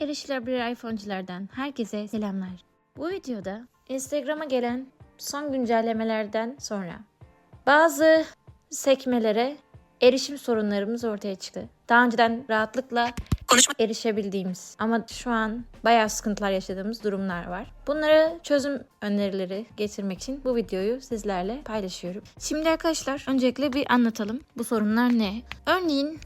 Erişilebilir iPhone'culardan herkese selamlar. Bu videoda Instagram'a gelen son güncellemelerden sonra bazı sekmelere erişim sorunlarımız ortaya çıktı. Daha önceden rahatlıkla Konuşma. erişebildiğimiz ama şu an bayağı sıkıntılar yaşadığımız durumlar var. Bunlara çözüm önerileri getirmek için bu videoyu sizlerle paylaşıyorum. Şimdi arkadaşlar öncelikle bir anlatalım. Bu sorunlar ne? Örneğin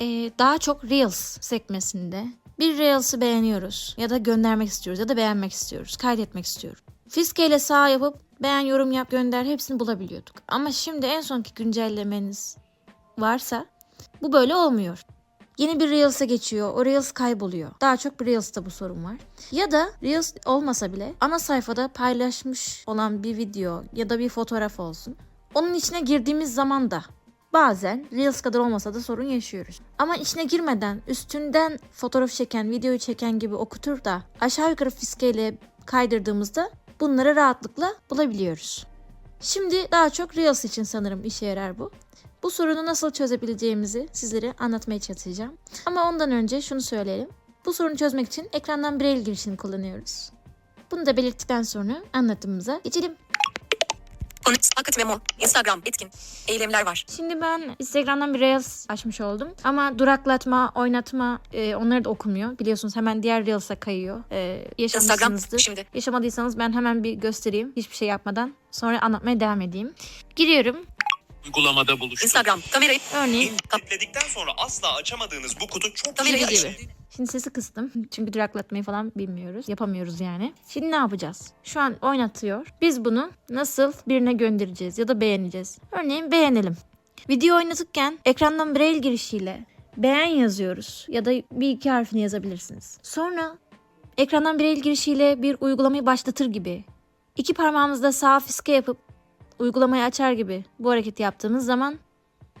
e, daha çok Reels sekmesinde bir Reels'ı beğeniyoruz ya da göndermek istiyoruz ya da beğenmek istiyoruz, kaydetmek istiyoruz. Fiske ile sağ yapıp beğen, yorum yap, gönder hepsini bulabiliyorduk. Ama şimdi en sonki güncellemeniz varsa bu böyle olmuyor. Yeni bir Reels'e geçiyor. O Reels kayboluyor. Daha çok bir Reels'ta bu sorun var. Ya da Reels olmasa bile ana sayfada paylaşmış olan bir video ya da bir fotoğraf olsun. Onun içine girdiğimiz zaman da bazen Reels kadar olmasa da sorun yaşıyoruz. Ama içine girmeden üstünden fotoğraf çeken, videoyu çeken gibi okutur da aşağı yukarı fiskeyle kaydırdığımızda bunları rahatlıkla bulabiliyoruz. Şimdi daha çok Reels için sanırım işe yarar bu. Bu sorunu nasıl çözebileceğimizi sizlere anlatmaya çalışacağım. Ama ondan önce şunu söyleyelim. Bu sorunu çözmek için ekrandan Braille girişini kullanıyoruz. Bunu da belirttikten sonra anlatımımıza geçelim. Konu. Akıt memo. Instagram. Etkin. Eylemler var. Şimdi ben Instagram'dan bir Reels açmış oldum. Ama duraklatma, oynatma e, onları da okumuyor. Biliyorsunuz hemen diğer Reels'a kayıyor. E, Instagram. yaşamışsınızdır. Şimdi. Yaşamadıysanız ben hemen bir göstereyim. Hiçbir şey yapmadan. Sonra anlatmaya devam edeyim. Giriyorum. uygulamada buluştuk. Instagram. Kamerayı. Örneğin Kilitledikten sonra asla açamadığınız bu kutu çok Kamerayı gibi. Şimdi sesi kıstım. Çünkü duraklatmayı falan bilmiyoruz. Yapamıyoruz yani. Şimdi ne yapacağız? Şu an oynatıyor. Biz bunu nasıl birine göndereceğiz ya da beğeneceğiz? Örneğin beğenelim. Video oynatırken ekrandan braille girişiyle beğen yazıyoruz ya da bir iki harfini yazabilirsiniz. Sonra ekrandan braille girişiyle bir uygulamayı başlatır gibi iki parmağımızda sağ fiske yapıp uygulamayı açar gibi bu hareketi yaptığımız zaman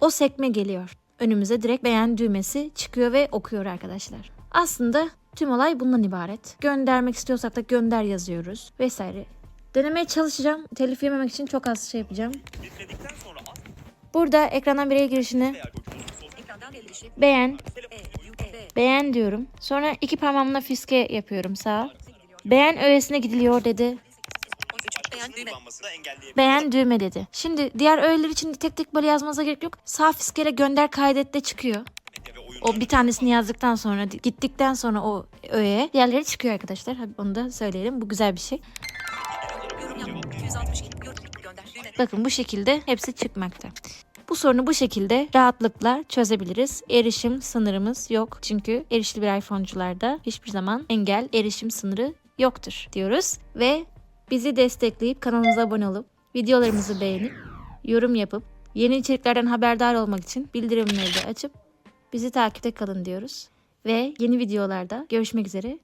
o sekme geliyor. Önümüze direkt beğen düğmesi çıkıyor ve okuyor arkadaşlar. Aslında tüm olay bundan ibaret. Göndermek istiyorsak da gönder yazıyoruz vesaire. Denemeye çalışacağım. Telif yememek için çok az şey yapacağım. Burada ekrandan bireye girişini gelişi. beğen, E. B. beğen diyorum. Sonra iki parmağımla fiske yapıyorum sağa. Beğen öğesine gidiliyor dedi. 13. Beğen düğme. kullanmasını engelleyebilir. Beğen düğme dedi. Şimdi diğer öğeler için tek tek böyle yazmanıza gerek yok. Sağ fiskeyle gönder kaydet de çıkıyor. O bir tanesini yazdıktan sonra gittikten sonra o öğeye diğerleri çıkıyor arkadaşlar. Onu da söyleyelim. Bu güzel bir şey. Yorum yap. 262. Yorum. Gönder. Düğme. Bakın bu şekilde hepsi çıkmakta. Bu sorunu bu şekilde rahatlıkla çözebiliriz. Erişim sınırımız yok. Çünkü erişili bir iPhone'cularda hiçbir zaman engel erişim sınırı yoktur diyoruz. Ve bizi destekleyip kanalımıza abone olup videolarımızı beğenip yorum yapıp yeni içeriklerden haberdar olmak için bildirimleri de açıp bizi takipte kalın diyoruz. Ve yeni videolarda görüşmek üzere.